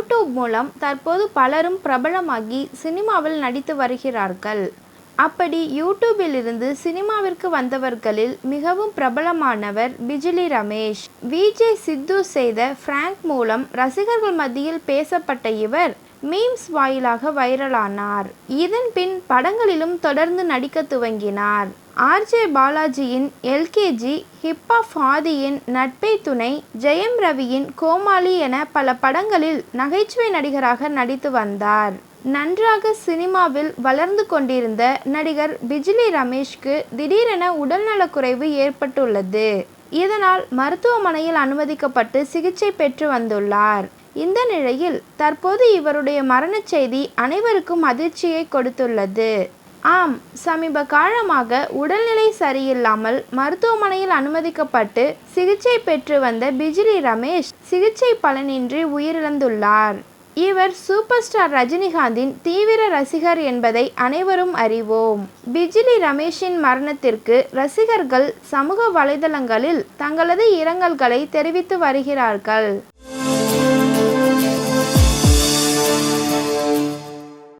YouTube மூலம் தற்போது பலரும் பிரபலமாகி சினிமாவில் நடித்து வருகிறார்கள். அப்படி யூடியூபில் இருந்து சினிமாவிற்கு வந்தவர்களில் மிகவும் பிரபலமானவர் பிஜிலி ரமேஷ். விஜே சித்து செய்த பிராங்க் மூலம் ரசிகர்கள் மத்தியில் பேசப்பட்ட இவர் மீம்ஸ் வாயிலாக வைரலானார். இதன் பின் படங்களிலும் தொடர்ந்து நடிக்க துவங்கினார். ஆர்ஜே பாலாஜியின் எல்கேஜி ஹிப்பா ஆதியின் நட்பே துணை ஜெயம் ரவியின் கோமாளி என பல படங்களில் நகைச்சுவை நடிகராக நடித்து வந்தார். நன்றாக சினிமாவில் வளர்ந்து கொண்டிருந்த நடிகர் பிஜிலி ரமேஷ்க்கு திடீரென உடல்நலக்குறைவு ஏற்பட்டுள்ளது. இதனால் மருத்துவமனையில் அனுமதிக்கப்பட்டு சிகிச்சை பெற்று வந்துள்ளார். இந்த நிலையில் தற்போது இவருடைய மரணச் செய்தி அனைவருக்கும் அதிர்ச்சியை கொடுத்துள்ளது. ஆம் சமீப காலமாக உடல்நிலை சரியில்லாமல் மருத்துவமனையில் அனுமதிக்கப்பட்டு சிகிச்சை பெற்று வந்த பிஜிலி ரமேஷ் சிகிச்சை பலனின்றி உயிரிழந்துள்ளார். இவர் சூப்பர் ஸ்டார் ரஜினிகாந்தின் தீவிர ரசிகர் என்பதை அனைவரும் அறிவோம். பிஜிலி ரமேஷின் மரணத்திற்கு ரசிகர்கள் சமூக வலைதளங்களில் தங்களது இரங்கல்களை தெரிவித்து வருகிறார்கள்.